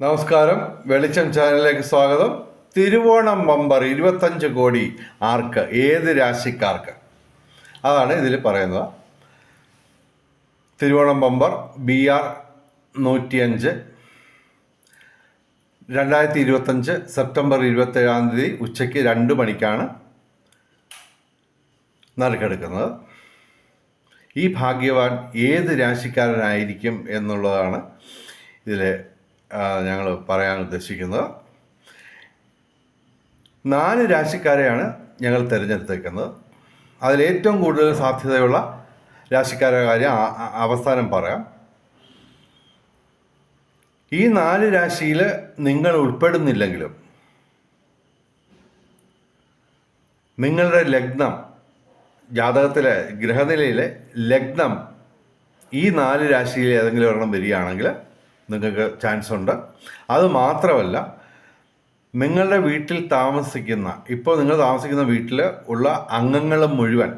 നമസ്കാരം. വെളിച്ചം ചാനലിലേക്ക് സ്വാഗതം. തിരുവോണം ബമ്പർ ഇരുപത്തഞ്ച് കോടി ആർക്ക്? ഏത് രാശിക്കാർക്ക്? അതാണ് ഇതിൽ പറയുന്നത്. തിരുവോണം ബമ്പർ ബി ആർ നൂറ്റിയഞ്ച്. രണ്ടായിരത്തി ഇരുപത്തഞ്ച് സെപ്റ്റംബർ ഇരുപത്തേഴാം തീയതി ഉച്ചയ്ക്ക് രണ്ട് മണിക്കാണ് നറുക്കെടുക്കുന്നത്. ഈ ഭാഗ്യവാൻ ഏത് രാശിക്കാരനായിരിക്കും എന്നുള്ളതാണ് ഇതിൽ ഞങ്ങൾ പറയാൻ ഉദ്ദേശിക്കുന്നത് നാല് രാശിക്കാരെയാണ് ഞങ്ങൾ തിരഞ്ഞെടുത്തേക്കുന്നത്. അതിലേറ്റവും കൂടുതൽ സാധ്യതയുള്ള രാശിക്കാരുടെ കാര്യം അവസാനം പറയാം. ഈ നാല് രാശിയിൽ നിങ്ങൾ ഉൾപ്പെടുന്നില്ലെങ്കിലും നിങ്ങളുടെ ലഗ്നം ജാതകത്തിലെ ഗ്രഹനിലയിലെ ലഗ്നം ഈ നാല് രാശിയിൽ ഏതെങ്കിലും ഒരെണ്ണം വരികയാണെങ്കിൽ നിങ്ങൾക്ക് ചാൻസ് ഉണ്ട്. അത് മാത്രമല്ല നിങ്ങളുടെ വീട്ടിൽ താമസിക്കുന്ന ഇപ്പോൾ നിങ്ങൾ താമസിക്കുന്ന വീട്ടിൽ ഉള്ള അംഗങ്ങൾ മുഴുവൻ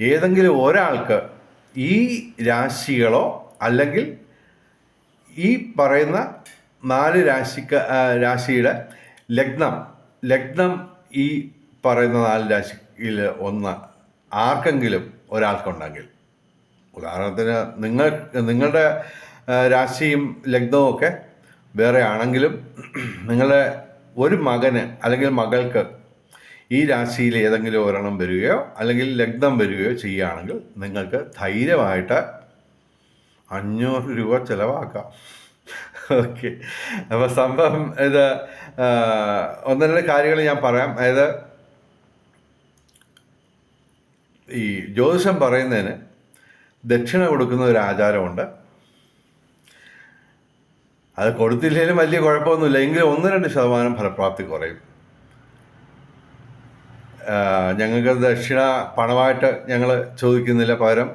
ഏതെങ്കിലും ഒരാൾക്ക് ഈ രാശികളോ അല്ലെങ്കിൽ ഈ പറയുന്ന നാല് രാശിക്ക രാശിയുടെ ലഗ്നം ലഗ്നം ഈ പറയുന്ന നാല് രാശിയിൽ ഒന്ന് ആർക്കെങ്കിലും ഒരാൾക്കുണ്ടെങ്കിൽ. ഉദാഹരണത്തിന് നിങ്ങൾ നിങ്ങളുടെ രാശിയും ലഗ്നവും ഒക്കെ വേറെ ആണെങ്കിലും നിങ്ങളുടെ ഒരു മകന് അല്ലെങ്കിൽ മകൾക്ക് ഈ രാശിയിൽ ഏതെങ്കിലും ഒരെണ്ണം വരികയോ അല്ലെങ്കിൽ ലഗ്നം വരികയോ ചെയ്യുകയാണെങ്കിൽ നിങ്ങൾക്ക് ധൈര്യമായിട്ട് അഞ്ഞൂറ് രൂപ ചിലവാക്കാം. ഓക്കെ. അപ്പോൾ സംഭവം ഇത് ഒന്ന് രണ്ട് കാര്യങ്ങൾ ഞാൻ പറയാം. അതായത് ഈ ജ്യോതിഷം പറയുന്നതിന് ദക്ഷിണ കൊടുക്കുന്ന ഒരു ആചാരമുണ്ട്. അത് കൊടുത്തില്ലെങ്കിലും വലിയ കുഴപ്പമൊന്നുമില്ല. എങ്കിലും ഒന്ന് രണ്ട് ശതമാനം ഫലപ്രാപ്തി കുറയും. ഞങ്ങൾക്ക് ദക്ഷിണ പണമായിട്ട് ഞങ്ങൾ ചോദിക്കുന്നില്ല പകരം.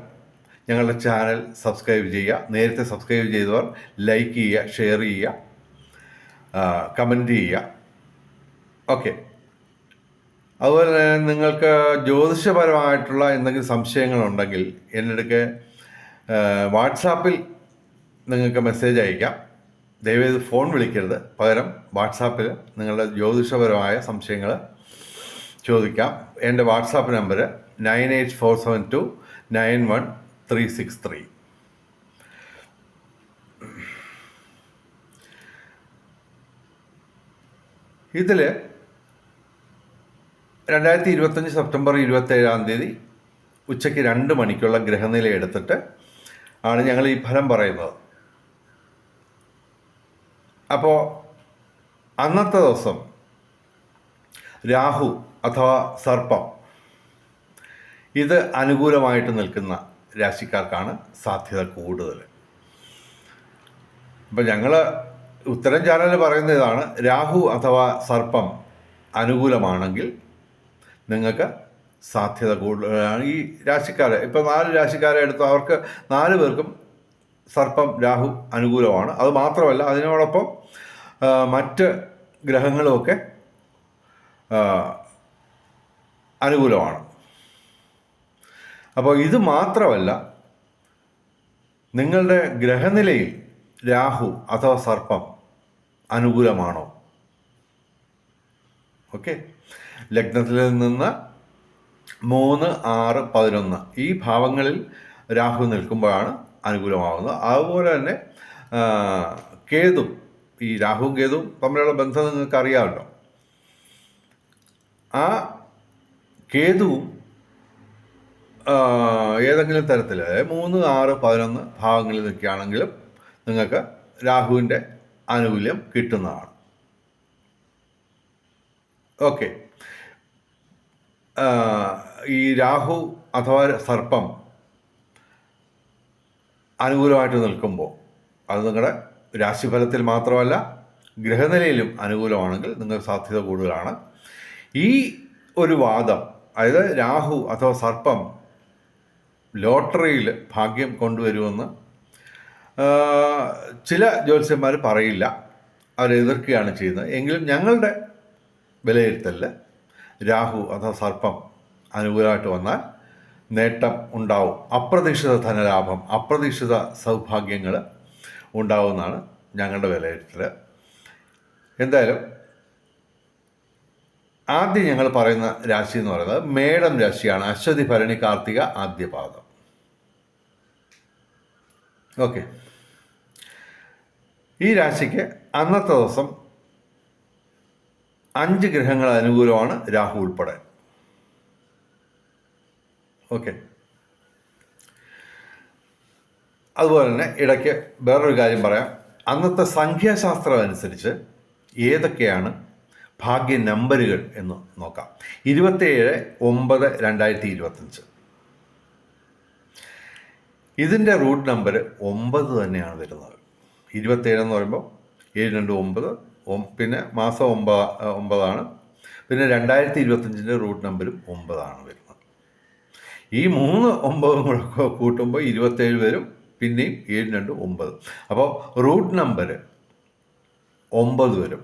ഞങ്ങളുടെ ചാനൽ സബ്സ്ക്രൈബ് ചെയ്യുക. നേരത്തെ സബ്സ്ക്രൈബ് ചെയ്തവർ ലൈക്ക് ചെയ്യുക ഷെയർ ചെയ്യുക കമന്റ് ചെയ്യുക. ഓക്കെ. അതുപോലെ തന്നെ നിങ്ങൾക്ക് ജ്യോതിഷപരമായിട്ടുള്ള എന്തെങ്കിലും സംശയങ്ങളുണ്ടെങ്കിൽ എന്റെ അടുക്ക് വാട്സാപ്പിൽ നിങ്ങൾക്ക് മെസ്സേജ് അയക്കാം. ദയവേത് ഫോൺ വിളിക്കരുത്. പകരം വാട്സാപ്പിൽ നിങ്ങളുടെ ജ്യോതിഷപരമായ സംശയങ്ങൾ ചോദിക്കാം. എന്റെ WhatsApp number nine eight four seven two nine one three six three. ഇതിൽ രണ്ടായിരത്തി ഇരുപത്തഞ്ച് സെപ്റ്റംബർ ഇരുപത്തേഴാം തീയതി ഉച്ചയ്ക്ക് രണ്ട് മണിക്കുള്ള ഗ്രഹനില എടുത്തിട്ട് ആണ് ഞങ്ങൾ ഈ ഫലം പറയുന്നത്. അപ്പോൾ അന്നത്തെ ദിവസം രാഹു അഥവാ സർപ്പം ഇത് അനുകൂലമായിട്ട് നിൽക്കുന്ന രാശിക്കാർക്കാണ് സാധ്യത കൂടുതൽ. അപ്പം ഞങ്ങൾ ഉത്തരം ചാനൽ പറയുന്ന ഇതാണ് രാഹു അഥവാ സർപ്പം അനുകൂലമാണെങ്കിൽ നിങ്ങൾക്ക് സാധ്യത കൂടുതലാണ് ഈ രാശിക്കാരെ ഇപ്പോൾ നാല് രാശിക്കാരെ എടുത്തു അവർക്ക് നാല് പേർക്കും സർപ്പം രാഹു അനുകൂലമാണ്. അത് മാത്രമല്ല അതിനോടൊപ്പം മറ്റ് ഗ്രഹങ്ങളുമൊക്കെ അനുകൂലമാണ്. അപ്പോൾ ഇത് മാത്രമല്ല നിങ്ങളുടെ ഗ്രഹനിലയിൽ രാഹു അഥവാ സർപ്പം അനുകൂലമാണോ? ഓക്കെ. ലഗ്നത്തിൽ നിന്ന് മൂന്ന് ആറ് പതിനൊന്ന് ഈ ഭാവങ്ങളിൽ രാഹു നിൽക്കുമ്പോഴാണ് അനുകൂലമാവുന്നത് അതുപോലെ തന്നെ കേതു ഈ രാഹു കേതു തമ്മിലുള്ള ബന്ധം നിങ്ങൾക്ക് അറിയാമല്ലോ. ആ കേതു ഏതെങ്കിലും തരത്തിൽ മൂന്ന് ആറ് പതിനൊന്ന് ഭാഗങ്ങളിൽ നിൽക്കുകയാണെങ്കിലും നിങ്ങൾക്ക് രാഹുവിന്റെ ആനുകൂല്യം കിട്ടുന്നതാണ്. ഓക്കെ. ഈ രാഹു അഥവാ സർപ്പം അനുകൂലമായിട്ട് നിൽക്കുമ്പോൾ അത് നിങ്ങളുടെ രാശിഫലത്തിൽ മാത്രമല്ല ഗ്രഹനിലയിലും അനുകൂലമാണെങ്കിൽ നിങ്ങൾ സാധ്യത കൂടുതലാണ്. ഈ ഒരു വാദം അതായത് രാഹു അഥവാ സർപ്പം ലോട്ടറിയിൽ ഭാഗ്യം കൊണ്ടുവരുമെന്ന് ചില ജ്യോത്സ്യന്മാർ പറയില്ല. അവർ എതിർക്കുകയാണ് ചെയ്യുന്നത്. എങ്കിലും ഞങ്ങളുടെ വിലയിരുത്തലിൽ രാഹു അഥവാ സർപ്പം അനുകൂലമായിട്ട് വന്നാൽ നേട്ടം ഉണ്ടാവും. അപ്രതീക്ഷിത ധനലാഭം അപ്രതീക്ഷിത സൗഭാഗ്യങ്ങൾ ഉണ്ടാവുമെന്നാണ് ഞങ്ങളുടെ വിലയിരുത്തൽ. എന്തായാലും ആദ്യം ഞങ്ങൾ പറയുന്ന രാശി എന്ന് പറയുന്നത് മേടം രാശിയാണ്. അശ്വതി ഭരണി കാർത്തിക ആദ്യ പാദം ഓക്കെ. ഈ രാശിക്ക് അന്നത്തെ ദിവസം അഞ്ച് ഗ്രഹങ്ങൾ അനുകൂലമാണ്. രാഹു ഉൾപ്പെടെ. ഓക്കെ അതുപോലെ തന്നെ ഇടയ്ക്ക് വേറൊരു കാര്യം പറയാം. അന്നത്തെ സംഖ്യാശാസ്ത്രം അനുസരിച്ച് ഏതൊക്കെയാണ് ഭാഗ്യ നമ്പറുകൾ എന്ന് നോക്കാം. ഇരുപത്തേഴ് ഒമ്പത് രണ്ടായിരത്തി ഇരുപത്തഞ്ച് ഇതിന്റെ റൂട്ട് നമ്പർ ഒമ്പത് തന്നെയാണ് വരുന്നത്. ഇരുപത്തേഴ് എന്ന് പറയുമ്പോൾ ഏഴ് രണ്ട് ഒമ്പത് പിന്നെ മാസം ഒമ്പത് ഒമ്പതാണ്. പിന്നെ രണ്ടായിരത്തി ഇരുപത്തഞ്ചിന്റെ റൂട്ട് നമ്പരും ഒമ്പതാണ് വരുന്നത്. ഈ മൂന്ന് ഒമ്പതും കൂടെ കൂട്ടുമ്പോൾ ഇരുപത്തേഴ് വരും പിന്നെയും ഏഴ് രണ്ട് ഒമ്പത്. അപ്പോൾ റൂട്ട് നമ്പർ ഒമ്പത് വരും.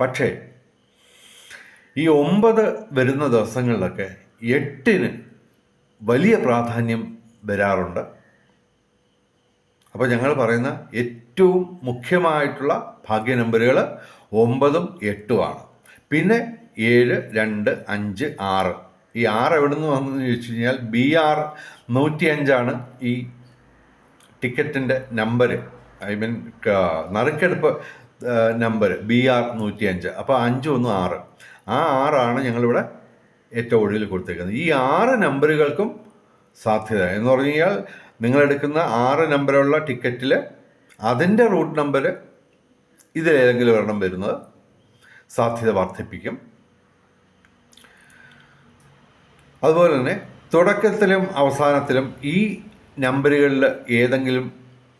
പക്ഷേ ഈ ഒമ്പത് വരുന്ന ദിവസങ്ങളിലൊക്കെ എട്ടിന് വലിയ പ്രാധാന്യം വരാറുണ്ട്. അപ്പോൾ ഞങ്ങൾ പറയുന്ന ഏറ്റവും മുഖ്യമായിട്ടുള്ള ഭാഗ്യ നമ്പറുകൾ ഒമ്പതും എട്ടുമാണ് പിന്നെ ഏഴ് രണ്ട് അഞ്ച് ആറ്. ഈ ആർ എവിടെ നിന്ന് വന്നതെന്ന് ചോദിച്ചു കഴിഞ്ഞാൽ ബി ആർ നൂറ്റി അഞ്ചാണ് ഈ ടിക്കറ്റിന്റെ നമ്പർ ഐ മീൻ നറുക്കെടുപ്പ് നമ്പർ ബി ആർ നൂറ്റി അഞ്ച് അപ്പോൾ അഞ്ച് ഒന്ന് ആറ്. ആ ആറാണ് ഞങ്ങളിവിടെ ഏറ്റവും ഒടുവിൽ കൊടുത്തേക്കുന്നത്. ഈ ആറ് നമ്പറുകൾക്കും സാധ്യത. എന്ന് പറഞ്ഞു കഴിഞ്ഞാൽ നിങ്ങളെടുക്കുന്ന ആറ് നമ്പറുള്ള ടിക്കറ്റിൽ അതിന്റെ റൂട്ട് നമ്പർ ഇതിലേതെങ്കിലും ഒരെണ്ണം വരുന്നത് സാധ്യത വർദ്ധിപ്പിക്കും. അതുപോലെ തന്നെ തുടക്കത്തിലും അവസാനത്തിലും ഈ നമ്പറുകളിൽ ഏതെങ്കിലും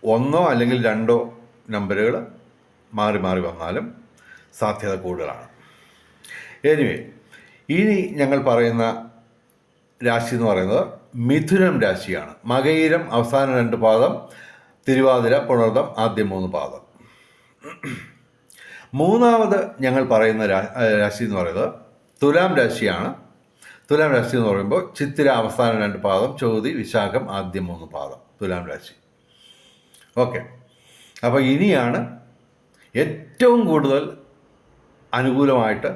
ഒന്നോ അല്ലെങ്കിൽ രണ്ടോ നമ്പറുകൾ മാറി മാറി വന്നാലും സാധ്യത കൂടുതലാണ്. എനിവേ ഇനി ഞങ്ങൾ പറയുന്ന രാശി എന്ന് പറയുന്നത് മിഥുനം രാശിയാണ്. മകയിരം അവസാന രണ്ട് പാദം തിരുവാതിര പുണർദം ആദ്യം മൂന്ന് പാദം. മൂന്നാമത് ഞങ്ങൾ പറയുന്ന രാശി എന്ന് പറയുന്നത് തുലാം രാശിയാണ്. തുലാം രാശി എന്ന് പറയുമ്പോൾ ചിത്തിര അവസാന രണ്ട് പാദം ചോതി വിശാഖം ആദ്യം മൂന്ന് പാദം. തുലാം രാശി. ഓക്കെ. അപ്പോൾ ഇനിയാണ് ഏറ്റവും കൂടുതൽ അനുകൂലമായിട്ട്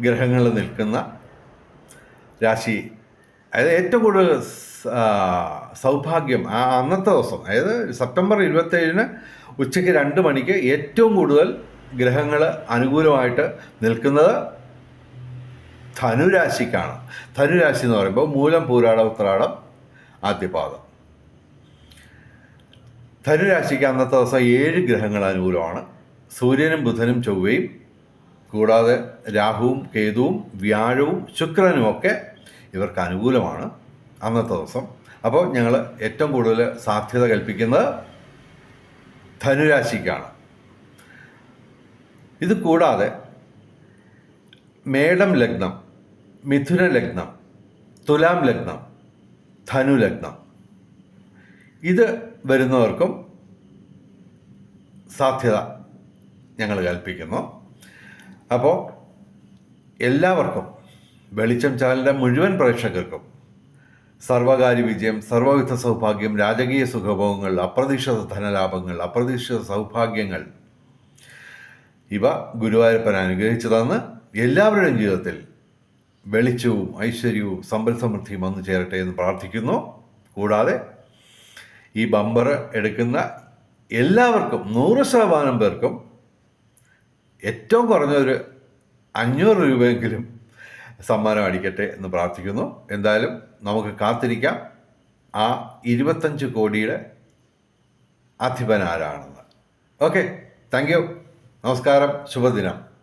ഗ്രഹങ്ങൾ നിൽക്കുന്ന രാശി. അതായത് ഏറ്റവും കൂടുതൽ സൗഭാഗ്യം ആ അന്നത്തെ ദിവസം. അതായത് സെപ്റ്റംബർ ഇരുപത്തേഴിന് ഉച്ചയ്ക്ക് രണ്ട് മണിക്ക് ഏറ്റവും കൂടുതൽ ഗ്രഹങ്ങൾ അനുകൂലമായിട്ട് നിൽക്കുന്നത് ധനുരാശിക്കാണ്. ധനുരാശി എന്ന് പറയുമ്പോൾ മൂലം പൂരാട ഉത്രാടം ആദ്യപാദം. ധനുരാശിക്ക് അന്നത്തെ ദിവസം ഏഴ് ഗ്രഹങ്ങൾ അനുകൂലമാണ്. സൂര്യനും ബുധനും ചൊവ്വയും കൂടാതെ രാഹുവും കേതുവും വ്യാഴവും ശുക്രനും ഒക്കെ ഇവർക്ക് അനുകൂലമാണ് അന്നത്തെ ദിവസം. അപ്പോൾ ഞങ്ങൾ ഏറ്റവും കൂടുതൽ സാധ്യത കൽപ്പിക്കുന്നത് ധനുരാശിക്കാണ്. ഇത് കൂടാതെ മേടം ലഗ്നം മിഥുന ലഗ്നം തുലാം ലഗ്നം ധനു ലഗ്നം ഇത് വരുന്നവർക്കും സാധ്യത ഞങ്ങൾ കൽപ്പിക്കുന്നു. അപ്പോൾ എല്ലാവർക്കും വെളിച്ചം ചാനലിന്റെ മുഴുവൻ പ്രേക്ഷകർക്കും സർവകാര്യ വിജയം സർവവിധ സൗഭാഗ്യം രാജകീയ സുഖഭോഗങ്ങൾ അപ്രതീക്ഷിത ധനലാഭങ്ങൾ അപ്രതീക്ഷിത സൗഭാഗ്യങ്ങൾ ഇവ ഗുരുവായൂരപ്പൻ അനുഗ്രഹിച്ചു എല്ലാവരുടെയും ജീവിതത്തിൽ വെളിച്ചവും ഐശ്വര്യവും സമ്പൽ സമൃദ്ധിയും വന്നു ചേരട്ടെ എന്ന് പ്രാർത്ഥിക്കുന്നു. കൂടാതെ ഈ ബമ്പർ എടുക്കുന്ന എല്ലാവർക്കും നൂറ് ശതമാനം പേർക്കും ഏറ്റവും കുറഞ്ഞൊരു അഞ്ഞൂറ് രൂപയെങ്കിലും സമ്മാനം അടിക്കട്ടെ എന്ന് പ്രാർത്ഥിക്കുന്നു. എന്തായാലും നമുക്ക് കാത്തിരിക്കാം. ആ ഇരുപത്തഞ്ച് കോടിയുടെ അധിപൻ ആരാണെന്ന് ഓക്കെ താങ്ക് യു. നമസ്കാരം. ശുഭദിനം.